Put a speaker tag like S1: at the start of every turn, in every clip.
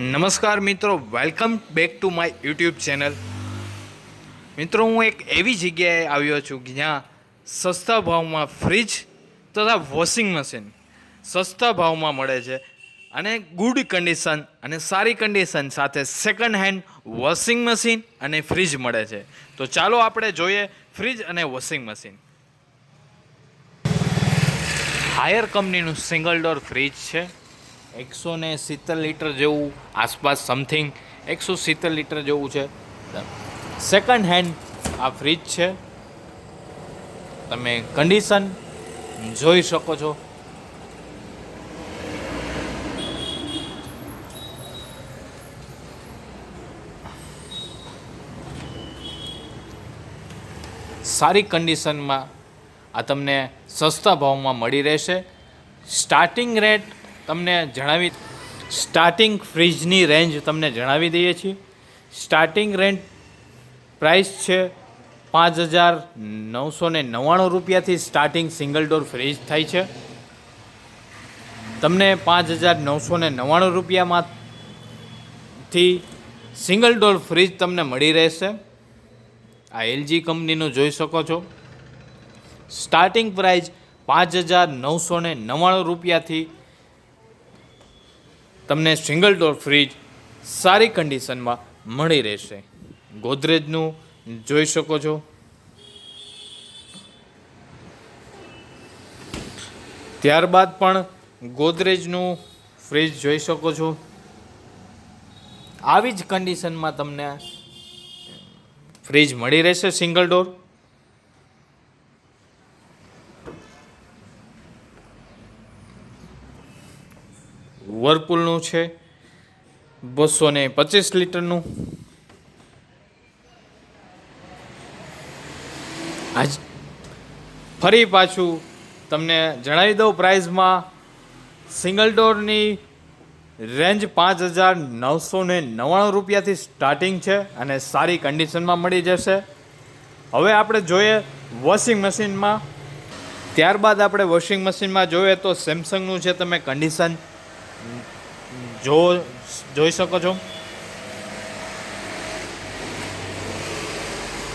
S1: નમસ્કાર મિત્રો welcome back to my YouTube channel મિત્રો, હું એક એવી જગ્યાએ આવ્યો છું જ્યાં સસ્તા ભાવમાં ફ્રીજ તથા વોશિંગ મશીન સસ્તા ભાવમાં મળે છે અને ગુડ કન્ડિશન અને સારી કન્ડિશન સાથે સેકન્ડ હેન્ડ વોશિંગ મશીન અને ફ્રીજ મળે છે. તો ચાલો આપણે જોઈએ ફ્રીજ અને વોશિંગ મશીન હાયર કંપનીનું સિંગલ ડોર ફ્રીજ છે. એકસો ને સિત્તેર લીટર જેવું આસપાસ સમથિંગ એકસો સિત્તેર લીટર જેવું છે. સેકન્ડ હેન્ડ આ ફ્રિજ છે. તમે કન્ડિશન જોઈ શકો છો. સારી કન્ડિશનમાં આ તમને સસ્તા ભાવમાં મળી રહેશે. સ્ટાર્ટિંગ રેટ તમને જણાવી સ્ટાર્ટિંગ ફ્રીજની રેન્જ તમને જણાવી દઈએ છીએ. સ્ટાર્ટિંગ રેન્ટ પ્રાઇસ છે પાંચ હજાર નવસો ને નવ્વાણું રૂપિયાથી સ્ટાર્ટિંગ સિંગલ ડોર ફ્રીજ થાય છે. તમને પાંચ હજાર નવસો ને નવ્વાણું રૂપિયામાંથી સિંગલ ડોર ફ્રીજ તમને મળી રહેશે. આ એલજી કંપનીનું જોઈ શકો છો. સ્ટાર્ટિંગ પ્રાઇસ પાંચ હજાર નવસો ને નવ્વાણું રૂપિયાથી તમને સિંગલ ડોર ફ્રીજ સારી કન્ડિશનમાં મળી રહેશે. ગોદરેજનું જોઈ શકો છો. ત્યારબાદ પણ ગોદરેજનું ફ્રીજ જોઈ શકો છો. આવી જ કન્ડિશનમાં તમને ફ્રીજ મળી રહેશે સિંગલ ડોર વર્પુલનું છે બસો ને પચીસ લીટરનું. આજ ફરી પાછું તમને જણાવી દઉં પ્રાઇઝમાં સિંગલ ડોરની રેન્જ પાંચ હજાર નવસો ને નવ્વાણું રૂપિયાથી સ્ટાર્ટિંગ છે અને સારી કન્ડિશનમાં મળી જશે. હવે આપણે જોઈએ વોશિંગ મશીનમાં. ત્યારબાદ આપણે વોશિંગ મશીનમાં જોઈએ તો સેમસંગનું છે, તમે કન્ડિશન જો જોઈ શકો છો.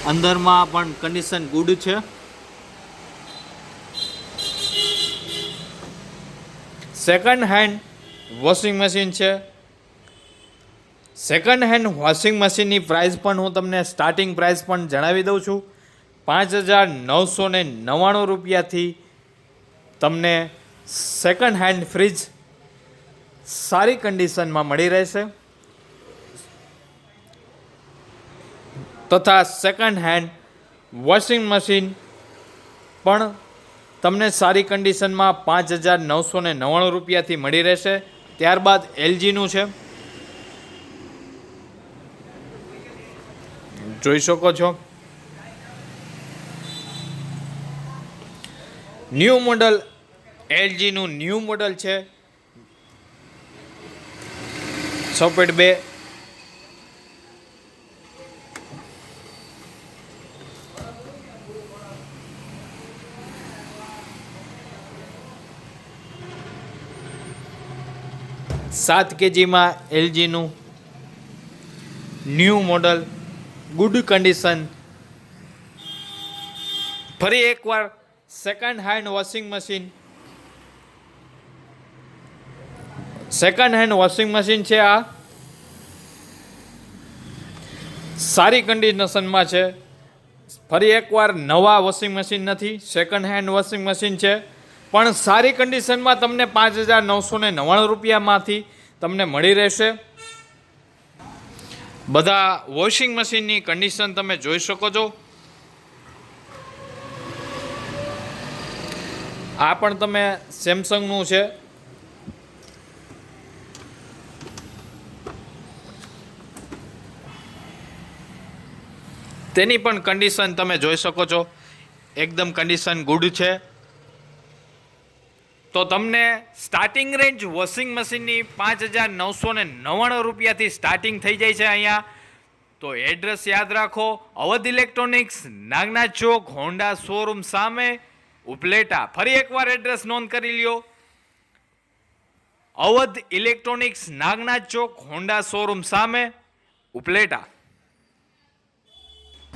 S1: અંદરમાં પણ કન્ડિશન ગુડ છે. સેકન્ડ હેન્ડ વોશિંગ મશીન છે. સેકન્ડ હેન્ડ વોશિંગ મશીનની પ્રાઇસ પણ હું તમને સ્ટાર્ટિંગ પ્રાઇસ પણ જણાવી દઉં છું. પાંચ હજાર નવસો ને નવ્વાણું રૂપિયાથી તમને સેકન્ડ હેન્ડ ફ્રીજ સારી કન્ડિશનમાં મળી રહેશે. તથા સેકન્ડ હેન્ડ વોશિંગ મશીન પણ તમને સારી કન્ડિશનમાં પાંચ હજાર નવસો ને નવ્વાણું રૂપિયાથી મળી રહેશે. ત્યારબાદ એલજીનું છે. જોઈ શકો છો. ન્યૂ મોડલ, એલજીનું ન્યૂ મોડલ છે. છ પોઈન્ટ બે. સાત કેજીમાં એલજીનું ન્યૂ મોડલ, ગુડ કન્ડિશન. ફરી એકવાર second hand washing machine second hand washing machine છે આ. સારી કન્ડિશનમાં છે. ફરી એકવાર નવા વોશિંગ મશીન નથી સેકન્ડ હેન્ડ વોશિંગ મશીન છે. પણ સારી કન્ડિશનમાં તમને પાંચ હજાર નવસો ને નવ્વાણું રૂપિયામાંથી તમને મળી રહેશે. બધા વોશિંગ મશીનની કન્ડિશન તમે જોઈ શકો છો. આ પણ તમે સેમસંગનું છે. તેની પણ કન્ડિશન તમે જોઈ શકો છો. એકદમ કન્ડિશન ગુડ છે. તો તમને સ્ટાર્ટિંગ રેન્જ વોશિંગ મશીનની પાંચ હજાર નવસો ને નવ્વાણું રૂપિયાથી સ્ટાર્ટિંગ થઈ જાય છે અહીંયા. તો એડ્રેસ યાદ રાખો, Awadh electronics Nagnath Chowk Honda showroom સામે, ઉપલેટા. ફરી એકવાર એડ્રેસ નોંધ કરી લ્યો. Awadh electronics Nagnath Chowk Honda showroom સામે, ઉપલેટા.